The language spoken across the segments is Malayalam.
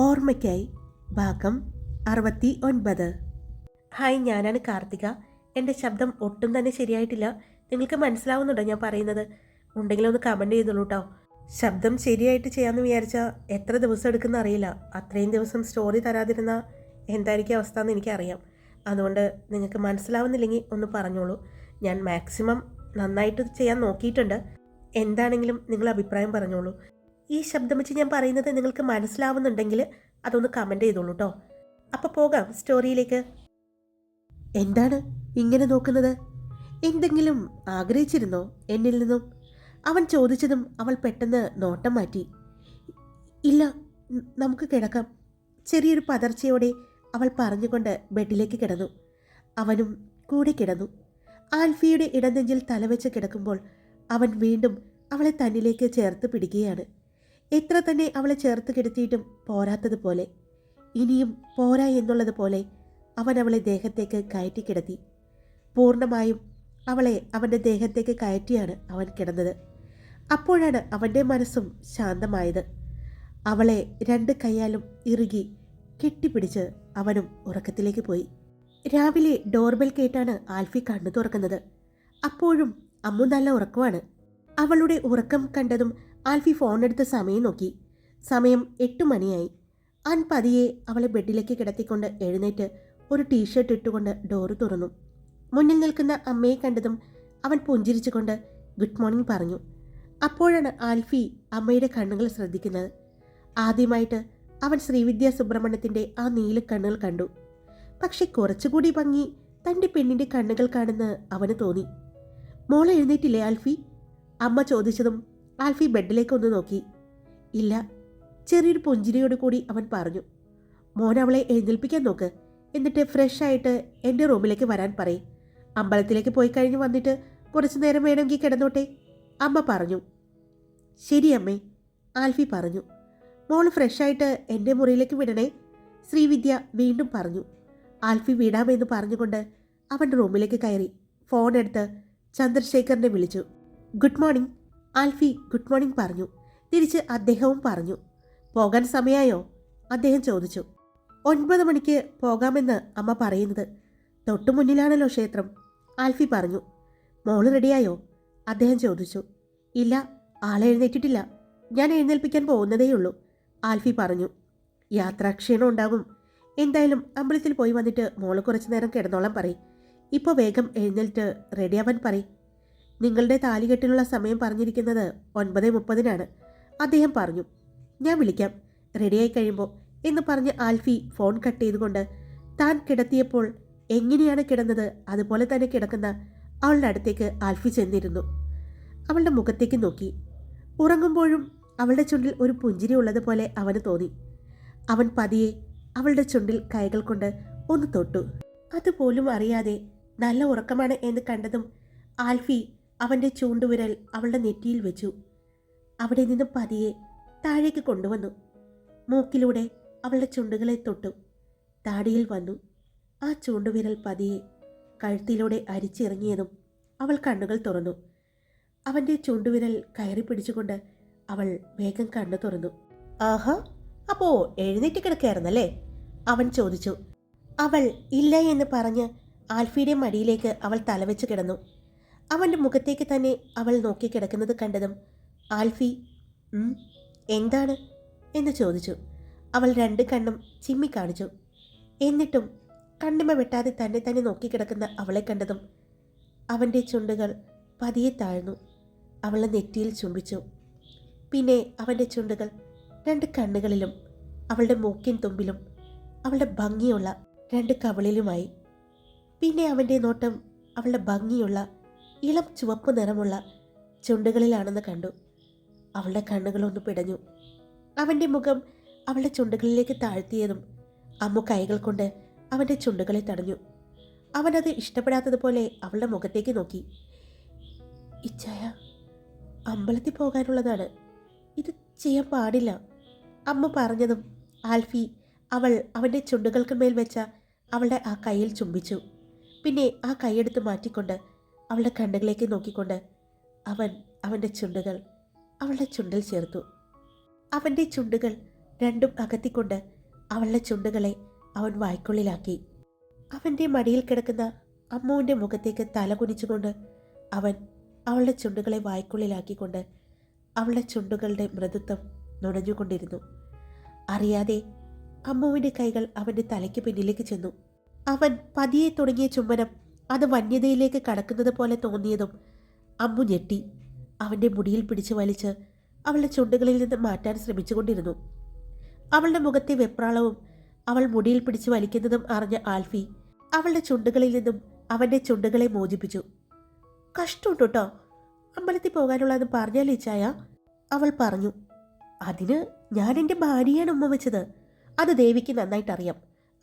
ഓർമ്മയ്ക്കായി ഭാഗം അറുപത്തി ഒൻപത് ഹായ് ഞാനാണ് കാർത്തിക. എന്റെ ശബ്ദം ഒട്ടും തന്നെ ശരിയായിട്ടില്ല. നിങ്ങൾക്ക് മനസ്സിലാവുന്നുണ്ടോ ഞാൻ പറയുന്നത്? ഉണ്ടെങ്കിൽ ഒന്ന് കമന്റ് ചെയ്തോളൂ കേട്ടോ ശബ്ദം ശരിയായിട്ട് ചെയ്യാമെന്ന് വിചാരിച്ചാൽ എത്ര ദിവസം എടുക്കുന്ന അറിയില്ല. അത്രയും ദിവസം സ്റ്റോറി തരാതിരുന്ന എന്തായിരിക്കും അവസ്ഥ എന്ന് എനിക്കറിയാം. അതുകൊണ്ട് നിങ്ങൾക്ക് മനസ്സിലാവുന്നില്ലെങ്കിൽ ഒന്ന് പറഞ്ഞോളൂ. ഞാൻ മാക്സിമം നന്നായിട്ട് ചെയ്യാൻ നോക്കിയിട്ടുണ്ട്. എന്താണെങ്കിലും നിങ്ങൾ അഭിപ്രായം പറഞ്ഞോളൂ. ഈ ശബ്ദം വെച്ച് ഞാൻ പറയുന്നത് നിങ്ങൾക്ക് മനസ്സിലാവുന്നുണ്ടെങ്കിൽ അതൊന്ന് കമന്റ് ചെയ്തോളൂ കേട്ടോ അപ്പോൾ പോകാം സ്റ്റോറിയിലേക്ക് എന്താണ് ഇങ്ങനെ നോക്കുന്നത്? എന്തെങ്കിലും ആഗ്രഹിച്ചിരുന്നോ എന്നിൽ നിന്നും? അവൻ ചോദിച്ചതും അവൾ പെട്ടെന്ന് നോട്ടം മാറ്റി. ഇല്ല നമുക്ക് കിടക്കാം. ചെറിയൊരു പതർച്ചയോടെ അവൾ പറഞ്ഞുകൊണ്ട് ബെഡിലേക്ക് കിടന്നു. അവനും കൂടെ കിടന്നു. ആൽഫിയുടെ ഇടനെഞ്ചിൽ തലവെച്ച് കിടക്കുമ്പോൾ അവൻ വീണ്ടും അവളെ തന്നിലേക്ക് ചേർത്ത് പിടിക്കുകയാണ്. എത്ര തന്നെ അവളെ ചേർത്ത് കിടത്തിയിട്ടും പോരാത്തതുപോലെ ഇനിയും പോരാ എന്നുള്ളതുപോലെ അവൻ അവളെ ദേഹത്തേക്ക് കയറ്റി കിടത്തി. പൂർണമായും അവളെ അവന്റെ ദേഹത്തേക്ക് കയറ്റിയാണ് അവൻ കിടന്നത്. അപ്പോഴാണ് അവന്റെ മനസ്സും ശാന്തമായത്. അവളെ രണ്ട് കൈയാലും ഇറുകി കെട്ടിപ്പിടിച്ച് അവനും ഉറക്കത്തിലേക്ക് പോയി. രാവിലെ ഡോർബെൽ കേട്ടാണ് ആൽഫി കണ്ണു തുറക്കുന്നത്. അപ്പോഴും അമ്മു നല്ല ഉറക്കമാണ്. അവളുടെ ഉറക്കം കണ്ടതും ആൽഫി ഫോൺ ഫോണെടുത്ത് സമയം നോക്കി. സമയം എട്ട് മണിയായി. ആൻ പതിയെ അവളെ ബെഡിലേക്ക് കിടത്തിക്കൊണ്ട് എഴുന്നേറ്റ് ഒരു ടീഷർട്ട് ഇട്ടുകൊണ്ട് ഡോറ് തുറന്നു. മുന്നിൽ നിൽക്കുന്ന അമ്മയെ കണ്ടതും അവൻ പുഞ്ചിരിച്ചുകൊണ്ട് ഗുഡ് മോർണിംഗ് പറഞ്ഞു. അപ്പോഴാണ് ആൽഫി അമ്മയുടെ കണ്ണുകൾ ശ്രദ്ധിക്കുന്നത്. ആദ്യമായിട്ട് അവൻ ശ്രീവിദ്യ സുബ്രഹ്മണ്യത്തിന്റെ ആ നീല കണ്ണുകൾ കണ്ടു. പക്ഷെ കുറച്ചുകൂടി ഭംഗി തന്റെ പെണ്ണിന്റെ കണ്ണുകൾ കാണുന്ന അവന് തോന്നി. മോളെ എഴുന്നേറ്റില്ലേ ആൽഫി? അമ്മ ചോദിച്ചതും ആൽഫി ബെഡിലേക്ക് ഒന്ന് നോക്കി. ഇല്ല ചെറിയൊരു പുഞ്ചിരിയോട് കൂടി അവൻ പറഞ്ഞു മോൻ അവളെ എഴുന്നേൽപ്പിക്കാൻ നോക്ക്. എന്നിട്ട് ഫ്രഷ് ആയിട്ട് എന്റെ റൂമിലേക്ക് വരാൻ പറയും. അമ്പലത്തിലേക്ക് പോയി കഴിഞ്ഞ് വന്നിട്ട് കുറച്ച് നേരം വേണമെങ്കിൽ കിടന്നോട്ടെ. അമ്മ പറഞ്ഞു. ശരി അമ്മേ ആൽഫി പറഞ്ഞു. മോൾ ഫ്രഷായിട്ട് എന്റെ മുറിയിലേക്ക് വിടണേ ശ്രീവിദ്യ വീണ്ടും പറഞ്ഞു. ആൽഫി വിടാമെന്ന് പറഞ്ഞുകൊണ്ട് അവൻ റൂമിലേക്ക് കയറി. ഫോൺ എടുത്ത് ചന്ദ്രശേഖറിനെ വിളിച്ചു. Good morning Alfie good morning പറഞ്ഞു. തിരിച്ച് അദ്ദേഹവും പറഞ്ഞു. പോകാൻ സമയമായോ അദ്ദേഹം ചോദിച്ചു. ഒൻപത് മണിക്ക് പോകാമെന്ന് അമ്മ പറയുന്നത് തൊട്ടു മുന്നിലാണല്ലോ ക്ഷേത്രം. ആൽഫി പറഞ്ഞു. മോൾ റെഡിയായോ? അദ്ദേഹം ചോദിച്ചു. ഇല്ല ആളെ എഴുന്നേറ്റിട്ടില്ല. ഞാൻ എഴുന്നേൽപ്പിക്കാൻ പോകുന്നതേയുള്ളൂ. ആൽഫി പറഞ്ഞു. യാത്രാക്ഷീണം ഉണ്ടാകും. എന്തായാലും അമ്പലത്തിൽ പോയി വന്നിട്ട് മോൾ കുറച്ചു നേരം കിടന്നോളാൻ പറയും. ഇപ്പോൾ വേഗം എഴുന്നേറ്റ് റെഡിയാവാൻ പറയും. നിങ്ങളുടെ താലികെട്ടിനുള്ള സമയം പറഞ്ഞിരിക്കുന്നത് ഒൻപത് മുപ്പതിനാണ്. അദ്ദേഹം പറഞ്ഞു ഞാൻ വിളിക്കാം. റെഡിയായി കഴിയുമ്പോൾ എന്ന് പറഞ്ഞ് ആൽഫി ഫോൺ കട്ട് ചെയ്തുകൊണ്ട് താൻ കിടത്തിയപ്പോൾ എങ്ങനെയാണ് കിടന്നത് അതുപോലെ തന്നെ കിടക്കുന്ന അവളുടെ അടുത്തേക്ക് ആൽഫി ചെന്നിരുന്നു. അവളുടെ മുഖത്തേക്ക് നോക്കി. ഉറങ്ങുമ്പോഴും അവളുടെ ചുണ്ടിൽ ഒരു പുഞ്ചിരി ഉള്ളതുപോലെ അവന് തോന്നി. അവൻ പതിയെ അവളുടെ ചുണ്ടിൽ കൈകൾ കൊണ്ട് ഒന്ന് തൊട്ടു. അതുപോലും അറിയാതെ നല്ല ഉറക്കമാണ് എന്ന് കണ്ടതും ആൽഫി അവന്റെ ചൂണ്ടുവിരൽ അവളുടെ നെറ്റിയിൽ വെച്ചു. അവിടെ നിന്ന് പതിയെ താഴേക്ക് കൊണ്ടുവന്നു. മൂക്കിലൂടെ അവളുടെ ചുണ്ടുകളെ തൊട്ടു. താടിയിൽ വന്നു. ആ ചൂണ്ടുവിരൽ പതിയെ കഴുത്തിലൂടെ അരിച്ചിറങ്ങിയതും അവൾ കണ്ണുകൾ തുറന്നു. അവന്റെ ചൂണ്ടുവിരൽ കയറി പിടിച്ചുകൊണ്ട് അവൾ വേഗം കണ്ണു തുറന്നു. ആഹാ അപ്പോ എഴുന്നേറ്റ് കിടക്കായിരുന്നല്ലേ? അവൻ ചോദിച്ചു. അവൾ ഇല്ല എന്ന് പറഞ്ഞ് ആൽഫിയുടെ മടിയിലേക്ക് അവൾ തലവെച്ച് കിടന്നു. അവന്റെ മുഖത്തേക്ക് തന്നെ അവൾ നോക്കിക്കിടക്കുന്നത് കണ്ടതും ആൽഫി "ഉം, എന്താണ്? എന്ന് ചോദിച്ചു. അവൾ രണ്ട് കണ്ണും ചിമ്മി കാണിച്ചു. എന്നിട്ടും കണ്ണിമ വെട്ടാതെ തന്നെ തന്നെ നോക്കിക്കിടക്കുന്ന അവളെ കണ്ടതും അവന്റെ ചുണ്ടുകൾ പതിയെ താഴ്ന്നു. അവളെ നെറ്റിയിൽ ചുംബിച്ചു. പിന്നെ അവന്റെ ചുണ്ടുകൾ രണ്ട് കണ്ണുകളിലും അവളുടെ മൂക്കിൻ തുമ്പിലും അവളുടെ ഭംഗിയുള്ള രണ്ട് കവിളിലുമായി. പിന്നെ അവന്റെ നോട്ടം അവളുടെ ഭംഗിയുള്ള ഇളം ചുവപ്പ് നിറമുള്ള ചുണ്ടുകളിലാണെന്ന് കണ്ടു. അവളുടെ കണ്ണുകളൊന്ന് പിടഞ്ഞു. അവന്റെ മുഖം അവളുടെ ചുണ്ടുകളിലേക്ക് താഴ്ത്തിയതും അമ്മ കൈകൾ കൊണ്ട് അവന്റെ ചുണ്ടുകളെ തടഞ്ഞു. അവനത് ഇഷ്ടപ്പെടാത്തതുപോലെ അവളുടെ മുഖത്തേക്ക് നോക്കി. ഇച്ഛായ അമ്പലത്തിൽ പോകാനുള്ളതാണ്. ഇത് ചെയ്യാൻ പാടില്ല അമ്മ പറഞ്ഞതും ആൽഫി അവൾ അവന്റെ ചുണ്ടുകൾക്ക് മേൽ വെച്ച അവളുടെ ആ കൈയിൽ ചുംബിച്ചു. പിന്നെ ആ കൈയെടുത്ത് മാറ്റിക്കൊണ്ട് അവളുടെ കണ്ണുകളിലേക്ക് നോക്കിക്കൊണ്ട് അവൻ അവന്റെ ചുണ്ടുകൾ അവളുടെ ചുണ്ടിൽ ചേർത്തു. അവന്റെ ചുണ്ടുകൾ രണ്ടും അകത്തിക്കൊണ്ട് അവളുടെ ചുണ്ടുകളെ അവൻ വായ്ക്കുള്ളിലാക്കി. അവന്റെ മടിയിൽ കിടക്കുന്ന അമ്മുവിന്റെ മുഖത്തേക്ക് തല കുനിച്ചുകൊണ്ട് അവൻ അവളുടെ ചുണ്ടുകളെ വായ്ക്കുള്ളിലാക്കിക്കൊണ്ട് അവളുടെ ചുണ്ടുകളുടെ മൃദുത്വം നുണഞ്ഞുകൊണ്ടിരുന്നു. അറിയാതെ അമ്മുവിന്റെ കൈകൾ അവന്റെ തലയ്ക്ക് പിന്നിലേക്ക് ചെന്നു. അവൻ പതിയെ തുടങ്ങിയ ചുംബനം അത് വന്യതയിലേക്ക് കടക്കുന്നത് പോലെ തോന്നിയതും അമ്മു ഞെട്ടി. അവന്റെ മുടിയിൽ പിടിച്ചു വലിച്ച് അവളുടെ ചുണ്ടുകളിൽ നിന്ന് മാറ്റാൻ ശ്രമിച്ചുകൊണ്ടിരുന്നു. അവളുടെ മുഖത്തെ വെപ്രാളവും അവൾ മുടിയിൽ പിടിച്ചു വലിക്കുന്നതും അറിഞ്ഞ ആൽഫി അവളുടെ ചുണ്ടുകളിൽ നിന്നും അവന്റെ ചുണ്ടുകളെ മോചിപ്പിച്ചു. കഷ്ടമുണ്ട് കേട്ടോ. അമ്പലത്തിൽ പോകാനുള്ളത് പറഞ്ഞാലേ ചായ? അവൾ പറഞ്ഞു. അതിന് ഞാൻ എന്റെ ഭാര്യയാണ് ഉമ്മ വെച്ചത്. അത് ദേവിക്ക് നന്നായിട്ട് അറിയാം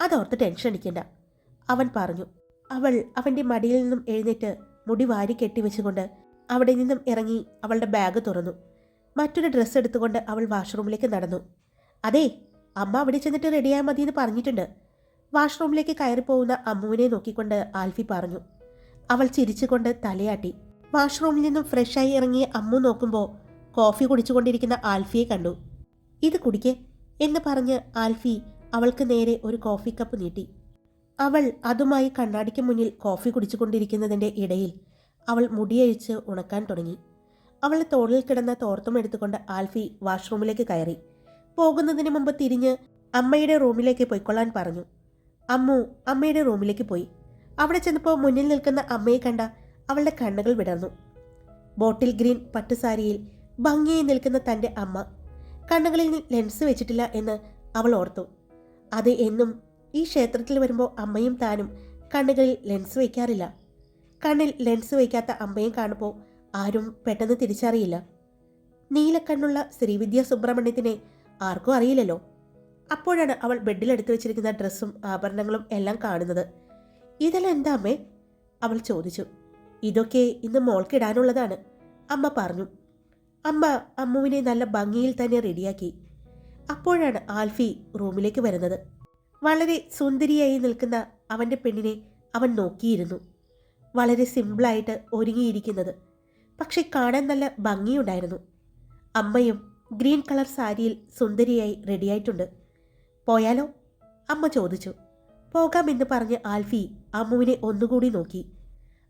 അതോർത്ത് ടെൻഷൻ അടിക്കണ്ട അവൻ പറഞ്ഞു. അവൾ അവന്റെ മടിയിൽ നിന്നും എഴുന്നേറ്റ് മുടി വാരി കെട്ടിവെച്ചുകൊണ്ട് അവിടെ നിന്നും ഇറങ്ങി അവളുടെ ബാഗ് തുറന്നു. മറ്റൊരു ഡ്രസ്സ് എടുത്തുകൊണ്ട് അവൾ വാഷ്റൂമിലേക്ക് നടന്നു. അതെ അമ്മ അവിടെ ചെന്നിട്ട് റെഡിയായ മതി എന്ന് പറഞ്ഞിട്ടുണ്ട്. വാഷ്റൂമിലേക്ക് കയറിപ്പോകുന്ന അമ്മുവിനെ നോക്കിക്കൊണ്ട് ആൽഫി പറഞ്ഞു. അവൾ ചിരിച്ചുകൊണ്ട് തലയാട്ടി. വാഷ്റൂമിൽ നിന്നും ഫ്രഷായി ഇറങ്ങിയ അമ്മു നോക്കുമ്പോൾ കോഫി കുടിച്ചുകൊണ്ടിരിക്കുന്ന ആൽഫിയെ കണ്ടു. ഇത് കുടിക്കേ എന്ന് പറഞ്ഞ് ആൽഫി അവൾക്ക് നേരെ ഒരു കോഫി കപ്പ് നീട്ടി. അവൾ അതുമായി കണ്ണാടിക്ക് മുന്നിൽ കോഫി കുടിച്ചുകൊണ്ടിരിക്കുന്നതിന്റെ ഇടയിൽ അവൾ മുടിയഴിച്ച് ഉണക്കാൻ തുടങ്ങി. അവൾ തോളിൽ കിടന്ന തോർത്തും എടുത്തുകൊണ്ട് ആൽഫി വാഷ്റൂമിലേക്ക് കയറി. പോകുന്നതിന് മുമ്പ് തിരിഞ്ഞ് അമ്മയുടെ റൂമിലേക്ക് പോയിക്കൊള്ളാൻ പറഞ്ഞു. അമ്മു അമ്മയുടെ റൂമിലേക്ക് പോയി. അവിടെ ചെന്നപ്പോൾ മുന്നിൽ നിൽക്കുന്ന അമ്മയെ കണ്ട അവളുടെ കണ്ണുകൾ വിടർന്നു. ബോട്ടിൽ ഗ്രീൻ പട്ടുസാരിയിൽ ഭംഗിയായി നിൽക്കുന്ന തന്റെ അമ്മ കണ്ണുകളിൽ ലെൻസ് വെച്ചിട്ടില്ല എന്ന് അവൾ ഓർത്തു. അത് എന്നും ഈ ക്ഷേത്രത്തിൽ വരുമ്പോൾ അമ്മയും താനും കണ്ണുകളിൽ ലെൻസ് വയ്ക്കാറില്ല. കണ്ണിൽ ലെൻസ് വയ്ക്കാത്ത അമ്മയും കാണുമ്പോൾ ആരും പെട്ടെന്ന് തിരിച്ചറിയില്ല. നീലക്കണ്ണുള്ള ശ്രീവിദ്യ സുബ്രഹ്മണ്യത്തിനെ ആർക്കും അറിയില്ലല്ലോ. അപ്പോഴാണ് അവൾ ബെഡിലെടുത്ത് വെച്ചിരിക്കുന്ന ഡ്രസ്സും ആഭരണങ്ങളും എല്ലാം കാണുന്നത്. ഇതെല്ലാം എന്താ അമ്മേ? അവൾ ചോദിച്ചു. ഇതൊക്കെ ഇന്ന് മോൾക്കിടാനുള്ളതാണ് അമ്മ പറഞ്ഞു. അമ്മ അമ്മുവിനെ നല്ല ഭംഗിയിൽ തന്നെ റെഡിയാക്കി അപ്പോഴാണ് ആൽഫി റൂമിലേക്ക് വരുന്നത്. വളരെ സുന്ദരിയായി നിൽക്കുന്ന അവന്റെ പെണ്ണിനെ അവൻ നോക്കിയിരുന്നു. വളരെ സിമ്പിളായിട്ട് ഒരുങ്ങിയിരിക്കുന്നത്. പക്ഷെ കാണാൻ നല്ല ഭംഗിയുണ്ടായിരുന്നു. അമ്മയും ഗ്രീൻ കളർ സാരിയിൽ സുന്ദരിയായി റെഡിയായിട്ടുണ്ട്. പോയാലോ? അമ്മ ചോദിച്ചു. പോകാമെന്ന് പറഞ്ഞ് ആൽഫി അമ്മുവിനെ ഒന്നുകൂടി നോക്കി.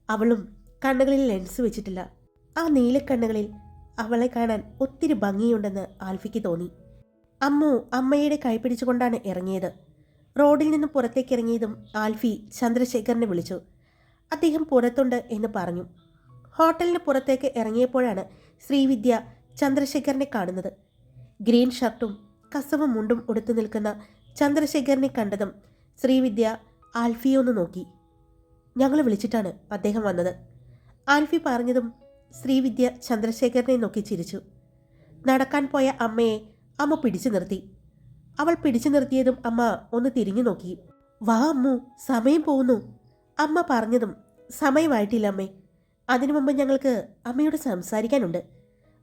അവളും കണ്ണുകളിൽ ലെൻസ് വെച്ചിട്ടില്ല. ആ നീലക്കണ്ണുകളിൽ അവളെ കാണാൻ ഒത്തിരി ഭംഗിയുണ്ടെന്ന് ആൽഫിക്ക് തോന്നി. അമ്മു അമ്മയുടെ കൈ പിടിച്ചുകൊണ്ടാണ് ഇറങ്ങിയത്. റോഡിൽ നിന്ന് പുറത്തേക്ക് ഇറങ്ങിയതും ആൽഫി ചന്ദ്രശേഖരനെ വിളിച്ചു. അദ്ദേഹം പുറത്തുണ്ട് എന്ന് പറഞ്ഞു. ഹോട്ടലിന് പുറത്തേക്ക് ഇറങ്ങിയപ്പോഴാണ് ശ്രീവിദ്യ ചന്ദ്രശേഖരനെ കാണുന്നത്. ഗ്രീൻ ഷർട്ടും കസവും മുണ്ടും ഉടുത്തു നിൽക്കുന്ന ചന്ദ്രശേഖരനെ കണ്ടതും ശ്രീവിദ്യ ആൽഫിയെ ഒന്ന് നോക്കി. ഞങ്ങൾ വിളിച്ചിട്ടാണ് അദ്ദേഹം വന്നത് ആൽഫി പറഞ്ഞതും ശ്രീവിദ്യ ചന്ദ്രശേഖരനെ നോക്കി ചിരിച്ചു. നടക്കാൻ പോയ അമ്മയെ അമ്മ പിടിച്ചു നിർത്തി. അവൾ പിടിച്ചു നിർത്തിയതും അമ്മ ഒന്ന് തിരിഞ്ഞു നോക്കി. വാ അമ്മു സമയം പോകുന്നു അമ്മ പറഞ്ഞതും സമയമായിട്ടില്ല അമ്മേ. അതിനു മുമ്പ് ഞങ്ങൾക്ക് അമ്മയോട് സംസാരിക്കാനുണ്ട്.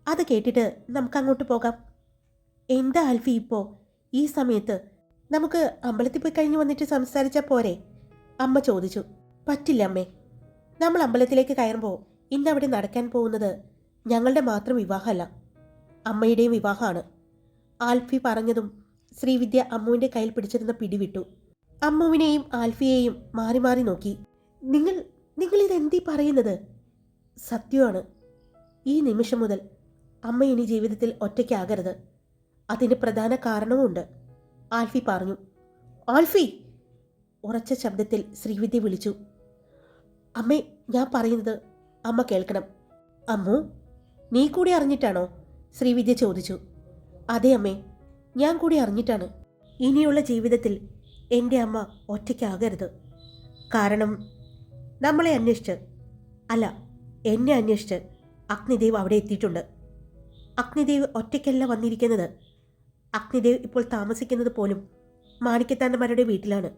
അത് കേട്ടിട്ട് നമുക്ക് അങ്ങോട്ട് പോകാം. എന്താ ആൽഫി ഇപ്പോ? ഈ സമയത്ത് നമുക്ക് അമ്പലത്തിൽ പോയി കഴിഞ്ഞ് വന്നിട്ട് സംസാരിച്ചാൽ പോരെ? അമ്മ ചോദിച്ചു. പറ്റില്ല അമ്മേ. നമ്മൾ അമ്പലത്തിലേക്ക് കയറുമ്പോൾ ഇന്ന് അവിടെ നടക്കാൻ പോകുന്നത് ഞങ്ങളുടെ മാത്രം വിവാഹമല്ല അമ്മയുടെയും വിവാഹമാണ്. ആൽഫി പറഞ്ഞതും ശ്രീവിദ്യ അമ്മുവിന്റെ കയ്യിൽ പിടിച്ചിരുന്ന പിടിവിട്ടു. അമ്മുവിനെയും ആൽഫിയെയും മാറി മാറി നോക്കി. നിങ്ങൾ നിങ്ങൾ ഇതെന്തീ പറയുന്നത്? സത്യമാണ്. ഈ നിമിഷം മുതൽ അമ്മ ഇനി ജീവിതത്തിൽ ഒറ്റയ്ക്കാകരുത്. അതിന് പ്രധാന കാരണവുമുണ്ട് ആൽഫി പറഞ്ഞു. ആൽഫി! ഉറച്ച ശബ്ദത്തിൽ ശ്രീവിദ്യ വിളിച്ചു. അമ്മേ ഞാൻ പറയുന്നത് അമ്മ കേൾക്കണം. അമ്മു നീ കൂടി അറിഞ്ഞിട്ടാണോ? ശ്രീവിദ്യ ചോദിച്ചു. അതെ അമ്മേ ഞാൻ കൂടി അറിഞ്ഞിട്ടാണ്. ഇനിയുള്ള ജീവിതത്തിൽ എന്റെ അമ്മ ഒറ്റയ്ക്കാകരുത്. കാരണം നമ്മളെ അന്വേഷിച്ച് അല്ല എന്നെ അന്വേഷിച്ച് അഗ്നിദേവ് അവിടെ എത്തിയിട്ടുണ്ട്. അഗ്നിദേവ് ഒറ്റയ്ക്കല്ല വന്നിരിക്കുന്നത്. അഗ്നിദേവ് ഇപ്പോൾ താമസിക്കുന്നത് പോലും മാണിക്കത്താന്റെമാരുടെ വീട്ടിലാണ്.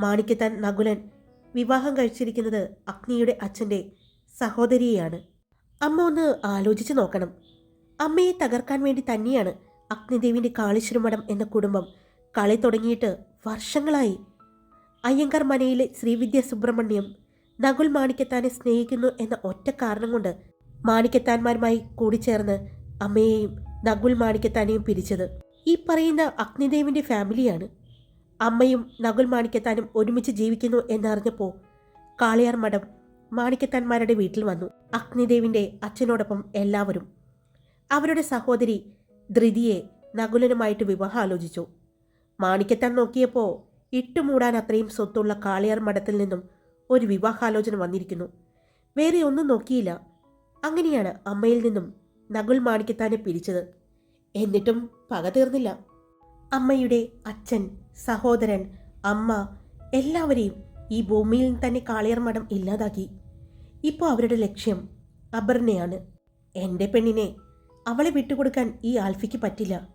മാണിക്കത്താൻ നകുലൻ വിവാഹം കഴിച്ചിരിക്കുന്നത് അഗ്നിയുടെ അച്ഛന്റെ സഹോദരിയെയാണ്. അമ്മ ഒന്ന് ആലോചിച്ച് നോക്കണം. അമ്മയെ തകർക്കാൻ വേണ്ടി തന്നെയാണ് അഗ്നിദേവിന്റെ കാളീശ്വരമഠം എന്ന കുടുംബം കളി തുടങ്ങിയിട്ട് വർഷങ്ങളായി. അയ്യങ്കാർ മനയിലെ ശ്രീവിദ്യ സുബ്രഹ്മണ്യം നകുൽ മാണിക്കത്താനെ സ്നേഹിക്കുന്നു എന്ന ഒറ്റ കാരണം കൊണ്ട് മാണിക്കത്താന്മാരുമായി കൂടിച്ചേർന്ന് അമ്മയെയും നകുൽ മാണിക്കത്താനെയും പിരിച്ചത്. ഈ പറയുന്ന അഗ്നിദേവിന്റെ ഫാമിലിയാണ്. അമ്മയും നകുൽ മാണിക്കത്താനും ഒരുമിച്ച് ജീവിക്കുന്നു എന്നറിഞ്ഞപ്പോൾ കാളിയാർ മഠം മാണിക്കത്താന്മാരുടെ വീട്ടിൽ വന്നു. അഗ്നിദേവിന്റെ അച്ഛനോടൊപ്പം എല്ലാവരും അവരുടെ സഹോദരി ധൃതിയെ നകുലനുമായിട്ട് വിവാഹം ആലോചിച്ചു. മാണിക്കത്താൻ നോക്കിയപ്പോൾ ഇട്ടുമൂടാൻ അത്രയും സ്വത്തുള്ള കാളിയാർ മഠത്തിൽ നിന്നും ഒരു വിവാഹാലോചന വന്നിരിക്കുന്നു. വേറെ ഒന്നും നോക്കിയില്ല. അങ്ങനെയാണ് അമ്മയിൽ നിന്നും നകുൽ മാണിക്കത്താനെ പിരിച്ചത്. എന്നിട്ടും പക തീർന്നില്ല. അമ്മയുടെ അച്ഛൻ സഹോദരൻ അമ്മ എല്ലാവരെയും ഈ ഭൂമിയിൽ തന്നെ കാളിയർ മഠം ഇല്ലാതാക്കി. ഇപ്പോൾ അവരുടെ ലക്ഷ്യം അപർണയാണ്. എന്റെ പെണ്ണിനെ അവളെ വിട്ടുകൊടുക്കാൻ ഈ ആൽഫിക്ക് പറ്റില്ല.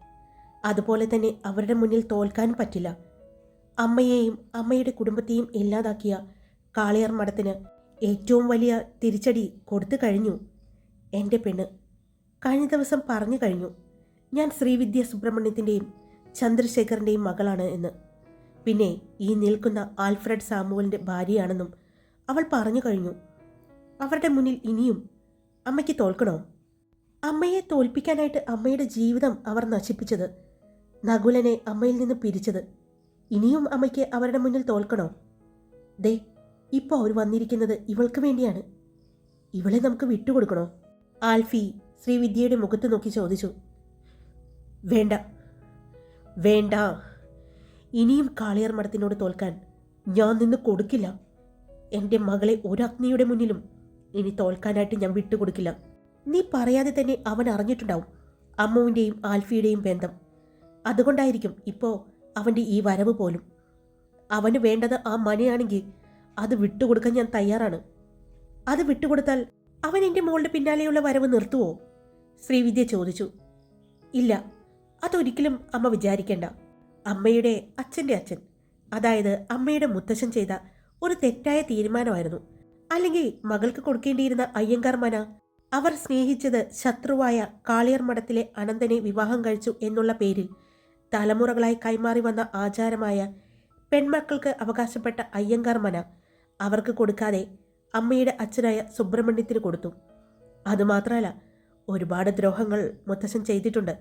അതുപോലെ തന്നെ അവരുടെ മുന്നിൽ തോൽക്കാൻ പറ്റില്ല. അമ്മയെയും അമ്മയുടെ കുടുംബത്തെയും ഇല്ലാതാക്കിയ കാളിയാർ മഠത്തിന് ഏറ്റവും വലിയ തിരിച്ചടി കൊടുത്തു കഴിഞ്ഞു. എന്റെ പെണ്ണ്. കഴിഞ്ഞ ദിവസം പറഞ്ഞു കഴിഞ്ഞു. ഞാൻ ശ്രീവിദ്യ സുബ്രഹ്മണ്യത്തിന്റെയും ചന്ദ്രശേഖറിന്റെയും മകളാണ് എന്ന്. പിന്നെ ഈ നിൽക്കുന്ന ആൽഫ്രഡ് സാമുവലിന്റെ ഭാര്യയാണെന്നും അവൾ പറഞ്ഞു കഴിഞ്ഞു. അവരുടെ മുന്നിൽ ഇനിയും അമ്മയ്ക്ക് തോൽക്കണോ? അമ്മയെ തോൽപ്പിക്കാനായിട്ട് അമ്മയുടെ ജീവിതം അവർ നശിപ്പിച്ചത്. നകുലനെ അമ്മയിൽ നിന്ന് പിരിച്ചത്. ഇനിയും അമ്മയ്ക്ക് അവരുടെ മുന്നിൽ തോൽക്കണോ? ദേ ഇപ്പോൾ അവർ വന്നിരിക്കുന്നത് ഇവൾക്ക് വേണ്ടിയാണ്. ഇവളെ നമുക്ക് വിട്ടുകൊടുക്കണോ? ആൽഫി ശ്രീവിദ്യയുടെ മുഖത്ത് നോക്കി ചോദിച്ചു. വേണ്ട വേണ്ട. ഇനിയും കാളിയർ മഠത്തിനോട് തോൽക്കാൻ ഞാൻ നിന്ന് കൊടുക്കില്ല. എന്റെ മകളെ ഒരു അഗ്നിയുടെ മുന്നിലും ഇനി തോൽക്കാനായിട്ട് ഞാൻ വിട്ടുകൊടുക്കില്ല. നീ പറയാതെ തന്നെ അവൻ അറിഞ്ഞിട്ടുണ്ടാവും അമ്മുവിന്റെയും ആൽഫിയുടെയും ബന്ധം. അതുകൊണ്ടായിരിക്കും ഇപ്പോൾ അവന്റെ ഈ വരവ് പോലും. അവന് വേണ്ടത് ആ മനയാണെങ്കിൽ അത് വിട്ടുകൊടുക്കാൻ ഞാൻ തയ്യാറാണ്. അത് വിട്ടുകൊടുത്താൽ അവൻ എന്റെ മോളുടെ പിന്നാലെയുള്ള വരവ് നിർത്തുവോ? ശ്രീവിദ്യ ചോദിച്ചു. ഇല്ല അതൊരിക്കലും അമ്മ വിചാരിക്കേണ്ട. അമ്മയുടെ അച്ഛന്റെ അച്ഛൻ അതായത് അമ്മയുടെ മുത്തശ്ശൻ ചെയ്ത ഒരു തെറ്റായ തീരുമാനമായിരുന്നു. അല്ലെങ്കിൽ മകൾക്ക് കൊടുക്കേണ്ടിയിരുന്ന അയ്യങ്കാർ മന അവർ സ്നേഹിച്ചത് ശത്രുവായ കാളിയർ മഠത്തിലെ അനന്തനെ വിവാഹം കഴിച്ചു എന്നുള്ള പേരിൽ തലമുറകളായി കൈമാറി വന്ന ആചാരമായ പെൺമക്കൾക്ക് അവകാശപ്പെട്ട അയ്യങ്കാർ മന അവർക്ക് കൊടുക്കാതെ അമ്മയുടെ അച്ഛനായ സുബ്രഹ്മണ്യത്തിന് കൊടുത്തു. അതുമാത്രമല്ല ഒരുപാട് ദ്രോഹങ്ങൾ മുത്തശ്ശൻ ചെയ്തിട്ടുണ്ട്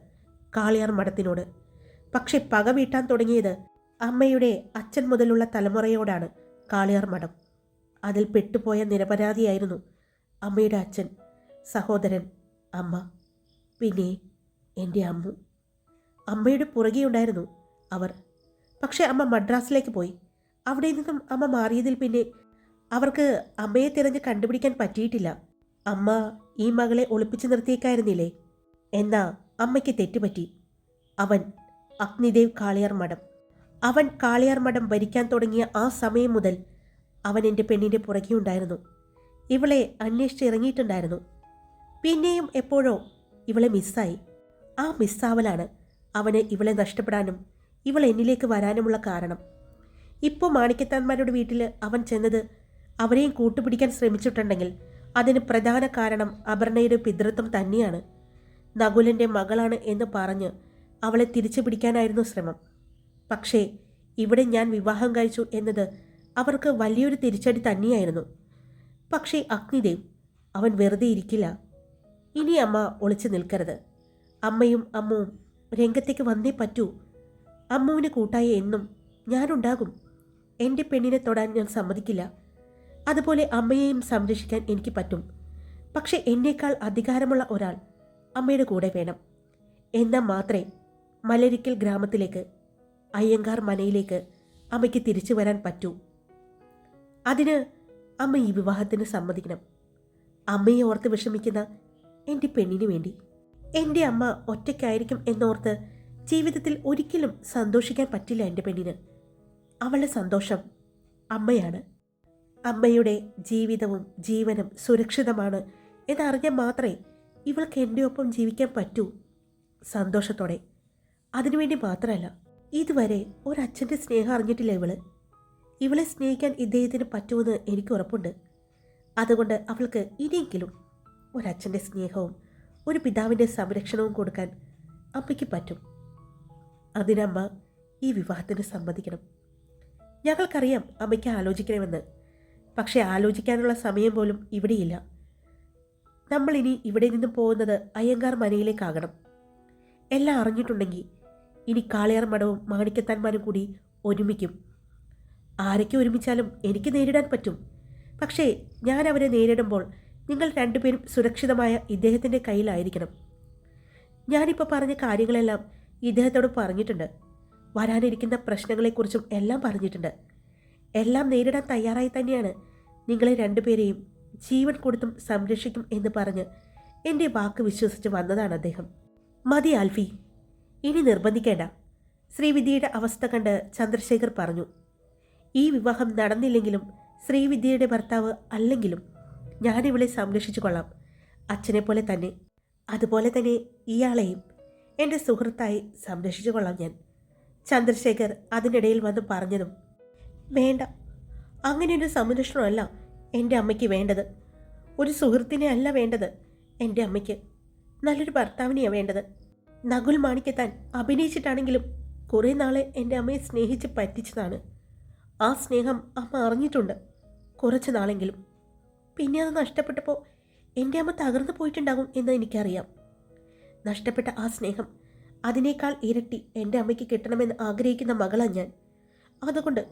കാളിയാർ മഠത്തിനോട്. പക്ഷെ പക വീട്ടാൻ തുടങ്ങിയത് അമ്മയുടെ അച്ഛൻ മുതലുള്ള തലമുറയോടാണ് കാളിയാർ മഠം. അതിൽ പെട്ടുപോയ നിരപരാധിയായിരുന്നു അമ്മയുടെ അച്ഛൻ. സഹോദരൻ അമ്മ പിന്നെ എന്റെ അമ്മു. അമ്മയുടെ പുറകെ ഉണ്ടായിരുന്നു അവർ. പക്ഷേ അമ്മ മദ്രാസിലേക്ക് പോയി. അവിടെ നിന്നും അമ്മ മാറിയതിൽ പിന്നെ അവർക്ക് അമ്മയെ തിരഞ്ഞ് കണ്ടുപിടിക്കാൻ പറ്റിയിട്ടില്ല. അമ്മ ഈ മകളെ ഒളിപ്പിച്ചു നിർത്തിയേക്കായിരുന്നില്ലേ? എന്നാ അമ്മയ്ക്ക് തെറ്റുപറ്റി. അവൻ അഗ്നിദേവ് കാളിയാർ മഠം. അവൻ കാളിയാർ മഠം ഭരിക്കാൻ തുടങ്ങിയ ആ സമയം മുതൽ അവൻ എന്റെ പെണ്ണിന്റെ പുറകെ ഉണ്ടായിരുന്നു. ഇവളെ അന്വേഷിച്ച് ഇറങ്ങിയിട്ടുണ്ടായിരുന്നു. പിന്നെയും എപ്പോഴോ ഇവളെ മിസ്സായി. ആ മിസ്സാവലാണ് അവന് ഇവളെ നഷ്ടപ്പെടാനും ഇവൾ എന്നിലേക്ക് വരാനുമുള്ള കാരണം. ഇപ്പോൾ മാണിക്കത്താന്മാരുടെ വീട്ടിൽ അവൻ ചെന്നത് അവരെയും കൂട്ടുപിടിക്കാൻ ശ്രമിച്ചിട്ടുണ്ടെങ്കിൽ അതിന് പ്രധാന കാരണം അപർണയുടെ പിതൃത്വം തന്നെയാണ്. നകുലന്റെ മകളാണ് എന്ന് പറഞ്ഞ് അവളെ തിരിച്ചു പിടിക്കാനായിരുന്നു ശ്രമം. പക്ഷേ ഇവിടെ ഞാൻ വിവാഹം കഴിച്ചു എന്നത് അവർക്ക് വലിയൊരു തിരിച്ചടി തന്നെയായിരുന്നു. പക്ഷേ അഗ്നിദേവ് അവൻ വെറുതെ ഇരിക്കില്ല. ഇനി അമ്മ ഒളിച്ചു നിൽക്കരുത്. അമ്മയും അമ്മുവും രംഗത്തേക്ക് വന്നേ പറ്റൂ. അമ്മുവിന് കൂട്ടായി എന്നും ഞാനുണ്ടാകും. എന്റെ പെണ്ണിനെ തൊടാൻ ഞാൻ സമ്മതിക്കില്ല. അതുപോലെ അമ്മയെയും സംരക്ഷിക്കാൻ എനിക്ക് പറ്റും. പക്ഷെ എന്നേക്കാൾ അധികാരമുള്ള ഒരാൾ അമ്മയുടെ കൂടെ വേണം. എന്നാൽ മാത്രമേ മലരിക്കൽ ഗ്രാമത്തിലേക്ക് അയ്യങ്കാർ മനയിലേക്ക് അമ്മയ്ക്ക് തിരിച്ചു വരാൻ പറ്റൂ. അതിന് അമ്മ ഈ വിവാഹത്തിന് സമ്മതിക്കണം. അമ്മയെ ഓർത്ത് വിഷമിക്കുന്ന എന്റെ പെണ്ണിന് വേണ്ടി. എന്റെ അമ്മ ഒറ്റയ്ക്കായിരിക്കും എന്നോർത്ത് ജീവിതത്തിൽ ഒരിക്കലും സന്തോഷിക്കാൻ പറ്റില്ല എന്റെ പെണ്ണിന്. അവളുടെ സന്തോഷം അമ്മയാണ്. അമ്മയുടെ ജീവിതവും ജീവനും സുരക്ഷിതമാണ് എന്നറിഞ്ഞാൽ മാത്രമേ ഇവൾക്ക് എന്റെ ഒപ്പം ജീവിക്കാൻ പറ്റൂ സന്തോഷത്തോടെ. അതിനുവേണ്ടി മാത്രമല്ല ഇതുവരെ ഒരച്ഛന്റെ സ്നേഹം അറിഞ്ഞിട്ടില്ല ഇവൾ. ഇവളെ സ്നേഹിക്കാൻ ഇദ്ദേഹത്തിന് പറ്റുമെന്ന് എനിക്ക് ഉറപ്പുണ്ട്. അതുകൊണ്ട് അവൾക്ക് ഇനിയെങ്കിലും ഒരച്ഛന്റെ സ്നേഹവും ഒരു പിതാവിന്റെ സംരക്ഷണവും കൊടുക്കാൻ അമ്മയ്ക്ക് പറ്റും. അതിനമ്മ ഈ വിവാഹത്തിന് സമ്മതിക്കണം. ഞങ്ങൾക്കറിയാം അമ്മയ്ക്ക് ആലോചിക്കണമെന്ന്. പക്ഷേ ആലോചിക്കാനുള്ള സമയം പോലും ഇവിടെയില്ല. നമ്മളിനി ഇവിടെ നിന്ന് പോകുന്നത് അയ്യങ്കാർ മനയിലേക്കാകണം. എല്ലാം അറിഞ്ഞിട്ടുണ്ടെങ്കിൽ ഇനി കാളിയാർ മഠവും മാണിക്കത്താൻമാരും കൂടി ഒരുമിക്കും. ആരൊക്കെ ഒരുമിച്ചാലും എനിക്ക് നേരിടാൻ പറ്റും. പക്ഷേ ഞാൻ അവരെ നേരിടുമ്പോൾ നിങ്ങൾ രണ്ടുപേരും സുരക്ഷിതമായ ഇദ്ദേഹത്തിന്റെ കയ്യിലായിരിക്കണം. ഞാനിപ്പോൾ പറഞ്ഞ കാര്യങ്ങളെല്ലാം ഇദ്ദേഹത്തോട് പറഞ്ഞിട്ടുണ്ട്. വരാനിരിക്കുന്ന പ്രശ്നങ്ങളെക്കുറിച്ചും എല്ലാം പറഞ്ഞിട്ടുണ്ട്. എല്ലാം നേരിടാൻ തയ്യാറായി തന്നെയാണ് നിങ്ങളെ രണ്ടുപേരെയും ജീവൻ കൊടുത്തും സംരക്ഷിക്കും എന്ന് പറഞ്ഞ് എന്റെ വാക്ക് വിശ്വസിച്ച് വന്നതാണ് അദ്ദേഹം. മതി ആൽഫി ഇനി നിർബന്ധിക്കേണ്ട. ശ്രീവിദ്യയുടെ അവസ്ഥ കണ്ട് ചന്ദ്രശേഖർ പറഞ്ഞു ഈ വിവാഹം നടന്നില്ലെങ്കിലും ശ്രീവിദ്യയുടെ ഭർത്താവ് അല്ലെങ്കിലും ഞാനിവളെ സംരക്ഷിച്ചു കൊള്ളാം അച്ഛനെ പോലെ തന്നെ. അതുപോലെ തന്നെ ഇയാളെയും എന്റെ സുഹൃത്തായി സംരക്ഷിച്ചു കൊള്ളാം ഞാൻ. ചന്ദ്രശേഖർ അതിനിടയിൽ വന്ന് പറഞ്ഞതും വേണ്ട. അങ്ങനെ അങ്ങനെയൊരു സംരക്ഷണമല്ല എന്റെ അമ്മയ്ക്ക് വേണ്ടത്. ഒരു സുഹൃത്തിനെ അല്ല വേണ്ടത് എന്റെ അമ്മയ്ക്ക്. നല്ലൊരു ഭർത്താവിനെയാണ് വേണ്ടത്. നകുൽ മാണിക്കെത്താൻ അഭിനയിച്ചിട്ടാണെങ്കിലും കുറേ നാളെ എന്റെ അമ്മയെ സ്നേഹിച്ച് പറ്റിച്ചതാണ്. ആ സ്നേഹം അമ്മ അറിഞ്ഞിട്ടുണ്ട് കുറച്ച് നാളെങ്കിലും. പിന്നെ അത് നഷ്ടപ്പെട്ടപ്പോൾ എന്റെ അമ്മ തകർന്നു പോയിട്ടുണ്ടാകും എന്ന് എനിക്കറിയാം. നഷ്ടപ്പെട്ട ആ സ്നേഹം അതിനേക്കാൾ ഇരട്ടി എന്റെ അമ്മയ്ക്ക് കിട്ടണമെന്ന് ആഗ്രഹിക്കുന്ന മകളാണ് ഞാൻ. അതുകൊണ്ട്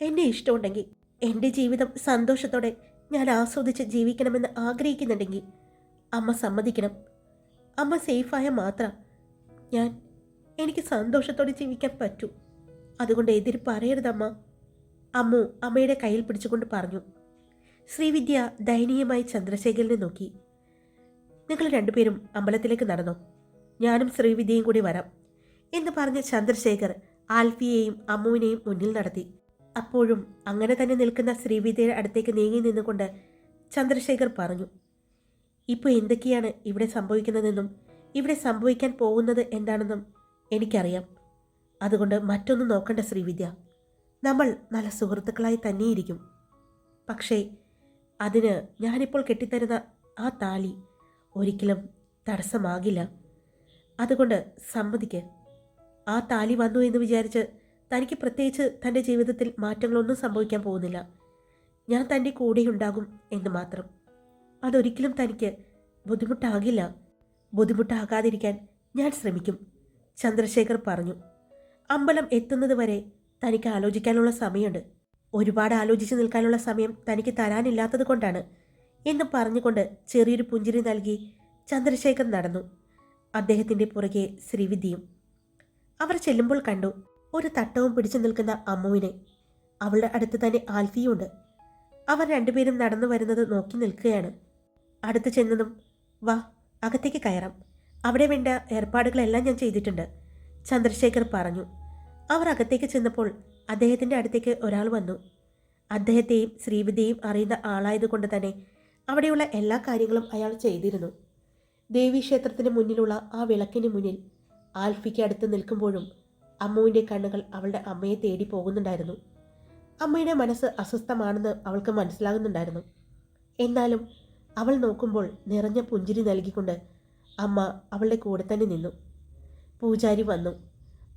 എന്നെ ഇഷ്ടമുണ്ടെങ്കിൽ എന്റെ ജീവിതം സന്തോഷത്തോടെ ഞാൻ ആസ്വദിച്ച് ജീവിക്കണമെന്ന് ആഗ്രഹിക്കുന്നുണ്ടെങ്കിൽ അമ്മ സമ്മതിക്കണം. അമ്മ സേഫായ മാത്രം ഞാൻ എനിക്ക് സന്തോഷത്തോടെ ജീവിക്കാൻ പറ്റൂ. അതുകൊണ്ട് എതിര് പറയരുതമ്മ. അമ്മു അമ്മയുടെ കയ്യിൽ പിടിച്ചുകൊണ്ട് പറഞ്ഞു. ശ്രീവിദ്യ ദയനീയമായി ചന്ദ്രശേഖരനെ നോക്കി. നിങ്ങൾ രണ്ടുപേരും അമ്പലത്തിലേക്ക് നടന്നു? ഞാനും ശ്രീവിദ്യയും കൂടി വരാം എന്ന് പറഞ്ഞ ചന്ദ്രശേഖർ ആൽഫിയെയും അമ്മുവിനെയും മുന്നിൽ നടത്തി. അപ്പോഴും അങ്ങനെ തന്നെ നിൽക്കുന്ന ശ്രീവിദ്യയുടെ അടുത്തേക്ക് നീങ്ങി നിന്നുകൊണ്ട് ചന്ദ്രശേഖർ പറഞ്ഞു ഇപ്പോൾ എന്തൊക്കെയാണ് ഇവിടെ സംഭവിക്കുന്നതെന്നും ഇവിടെ സംഭവിക്കാൻ പോകുന്നത് എന്താണെന്നും എനിക്കറിയാം. അതുകൊണ്ട് മറ്റൊന്നും നോക്കണ്ട ശ്രീവിദ്യ. നമ്മൾ നല്ല സുഹൃത്തുക്കളായി തന്നെയിരിക്കും. പക്ഷേ അതിന് ഞാനിപ്പോൾ കെട്ടിത്തരുന്ന ആ താലി ഒരിക്കലും തടസ്സമാകില്ല. അതുകൊണ്ട് സമ്മതിക്ക്. ആ താലി വന്നു എന്ന് വിചാരിച്ച് തനിക്ക് പ്രത്യേകിച്ച് തന്റെ ജീവിതത്തിൽ മാറ്റങ്ങളൊന്നും സംഭവിക്കാൻ പോകുന്നില്ല. ഞാൻ തന്റെ കൂടെയുണ്ടാകും എന്ന് മാത്രം. അതൊരിക്കലും തനിക്ക് ബുദ്ധിമുട്ടാകില്ല. ബുദ്ധിമുട്ടാകാതിരിക്കാൻ ഞാൻ ശ്രമിക്കും ചന്ദ്രശേഖർ പറഞ്ഞു. അമ്പലം എത്തുന്നത് വരെ തനിക്ക് ആലോചിക്കാനുള്ള സമയമുണ്ട്. ഒരുപാട് ആലോചിച്ച് നിൽക്കാനുള്ള സമയം തനിക്ക് തരാനില്ലാത്തത് കൊണ്ടാണ് എന്ന് പറഞ്ഞുകൊണ്ട് ചെറിയൊരു പുഞ്ചിരി നൽകി ചന്ദ്രശേഖർ നടന്നു. അദ്ദേഹത്തിന്റെ പുറകെ ശ്രീവിദ്യയും. അവർ ചെല്ലുമ്പോൾ കണ്ടു ഒരു തട്ടവും പിടിച്ചു നിൽക്കുന്ന അമ്മുവിനെ. അവളുടെ അടുത്ത് തന്നെ ആൽഫിയുണ്ട് അവർ രണ്ടുപേരും നടന്നു വരുന്നത് നോക്കി നിൽക്കുകയാണ്. അടുത്ത് ചെന്നതും വാ അകത്തേക്ക് കയറാം. അവിടെ വേണ്ട ഏർപ്പാടുകളെല്ലാം ഞാൻ ചെയ്തിട്ടുണ്ട് ചന്ദ്രശേഖർ പറഞ്ഞു. അവർ അകത്തേക്ക് ചെന്നപ്പോൾ അദ്ദേഹത്തിന്റെ അടുത്തേക്ക് ഒരാൾ വന്നു. അദ്ദേഹത്തെയും ശ്രീവിദ്യയും അറിയുന്ന ആളായതുകൊണ്ട് തന്നെ അവിടെയുള്ള എല്ലാ കാര്യങ്ങളും അയാൾ ചെയ്തിരുന്നു. ദേവീക്ഷേത്രത്തിന് മുന്നിലുള്ള ആ വിളക്കിന് മുന്നിൽ ആൽഫിക്ക് അടുത്ത് നിൽക്കുമ്പോഴും അമ്മുവിന്റെ കണ്ണുകൾ അവളുടെ അമ്മയെ തേടി പോകുന്നുണ്ടായിരുന്നു. അമ്മയുടെ മനസ്സ് അസ്വസ്ഥമാണെന്ന് അവൾക്ക് മനസ്സിലാകുന്നുണ്ടായിരുന്നു. എന്നാലും അവൾ നോക്കുമ്പോൾ നിറഞ്ഞ പുഞ്ചിരി നൽകിക്കൊണ്ട് അമ്മ അവളുടെ കൂടെ തന്നെ നിന്നു. പൂജാരി വന്നു.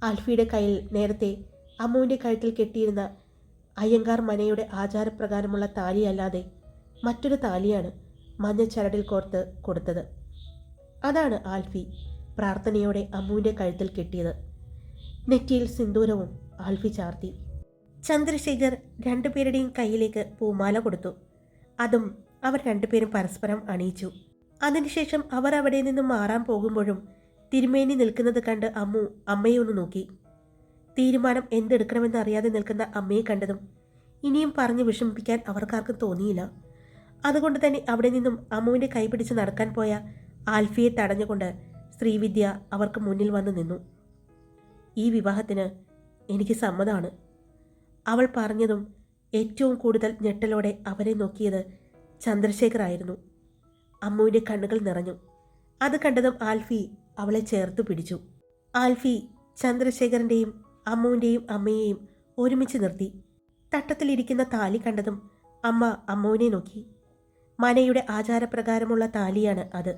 ആൽഫിയുടെ കയ്യിൽ നേരത്തെ അമ്മുവിന്റെ കഴുത്തിൽ കെട്ടിയിരുന്ന അയ്യങ്കാർ മനയുടെ ആചാരപ്രകാരമുള്ള താലിയല്ലാതെ മറ്റൊരു താലിയാണ് മഞ്ഞച്ചരടിൽ കോർത്ത് കൊടുത്തത്. അതാണ് ആൽഫി പ്രാർത്ഥനയോടെ അമ്മുവിന്റെ കഴുത്തിൽ കെട്ടിയത്. നെറ്റിയിൽ സിന്ദൂരവും ആൽഫി ചാർത്തി. ചന്ദ്രശേഖർ രണ്ടുപേരുടെയും കയ്യിലേക്ക് പൂമാല കൊടുത്തു. അതും അവർ രണ്ടുപേരും പരസ്പരം അണിയിച്ചു. അതിനുശേഷം അവർ അവിടെ നിന്നും മാറാൻ പോകുമ്പോഴും തിരുമേനി നിൽക്കുന്നത് കണ്ട് അമ്മു അമ്മയെ ഒന്ന് നോക്കി. തീരുമാനം എന്തെടുക്കണമെന്ന് അറിയാതെ നിൽക്കുന്ന അമ്മയെ കണ്ടതും ഇനിയും പറഞ്ഞ് വിഷമിപ്പിക്കാൻ അവർക്കാർക്കും തോന്നിയില്ല. അതുകൊണ്ട് തന്നെ അവിടെ നിന്നും അമ്മുവിന്റെ കൈപിടിച്ച് നടക്കാൻ പോയ ആൽഫിയെ തടഞ്ഞുകൊണ്ട് ശ്രീവിദ്യ അവർക്ക് മുന്നിൽ വന്നു നിന്നു. ഈ വിവാഹത്തിന് എനിക്ക് സമ്മതമാണ് അവൾ പറഞ്ഞതും ഏറ്റവും കൂടുതൽ ഞെട്ടലോടെ അവരെ നോക്കിയത് ചന്ദ്രശേഖർ ആയിരുന്നു അമ്മുവിന്റെ കണ്ണുകൾ നിറഞ്ഞു. അത് കണ്ടതും ആൽഫി അവളെ ചേർത്ത് പിടിച്ചു. ആൽഫി ചന്ദ്രശേഖരന്റെയും അമ്മുവിന്റെയും അമ്മയെയും ഒരുമിച്ച് നിർത്തി. തട്ടത്തിലിരിക്കുന്ന താലി കണ്ടതും അമ്മ അമ്മുവിനെ നോക്കി. മനയുടെ ആചാരപ്രകാരമുള്ള താലിയാണ് അത്.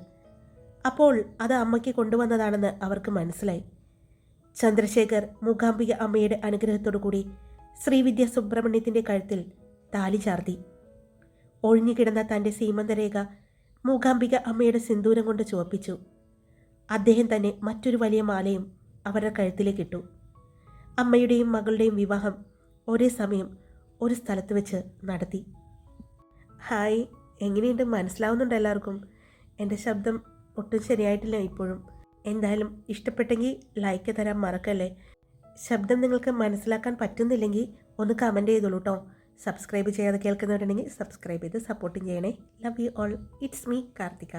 അപ്പോൾ അത് അമ്മയ്ക്ക് കൊണ്ടുവന്നതാണെന്ന് അവർക്ക് മനസ്സിലായി. ചന്ദ്രശേഖർ മൂകാംബിക അമ്മയുടെ അനുഗ്രഹത്തോടു കൂടി ശ്രീവിദ്യ സുബ്രഹ്മണ്യത്തിന്റെ കഴുത്തിൽ താലി ചാർത്തി. ഒഴിഞ്ഞുകിടന്ന തന്റെ സീമന്തരേഖ മൂകാംബിക അമ്മയുടെ സിന്ദൂരം കൊണ്ട് ചുവപ്പിച്ചു. അദ്ദേഹം തന്നെ മറ്റൊരു വലിയ മാലയും അവരുടെ കഴുത്തിലേക്ക് ഇട്ടു. അമ്മയുടെയും മകളുടെയും വിവാഹം ഒരേ സമയം ഒരു സ്ഥലത്ത് വെച്ച് നടത്തി. ഹായ് എങ്ങനെയുണ്ട്? മനസ്സിലാവുന്നുണ്ട് എല്ലാവർക്കും? എന്റെ ശബ്ദം ഒട്ടും ശരിയായിട്ടില്ല ഇപ്പോഴും. എന്തായാലും ഇഷ്ടപ്പെട്ടെങ്കിൽ ലൈക്ക് തരാൻ മറക്കല്ലേ? ശബ്ദം നിങ്ങൾക്ക് മനസ്സിലാക്കാൻ പറ്റുന്നില്ലെങ്കിൽ ഒന്ന് കമന്റ് ചെയ്തോളൂ കേട്ടോ സബ്സ്ക്രൈബ് ചെയ്യാതെ കേൾക്കുന്നവരുണ്ടെങ്കിൽ സബ്സ്ക്രൈബ് ചെയ്ത് സപ്പോർട്ടും ചെയ്യണേ. Love you all it's me Karthika.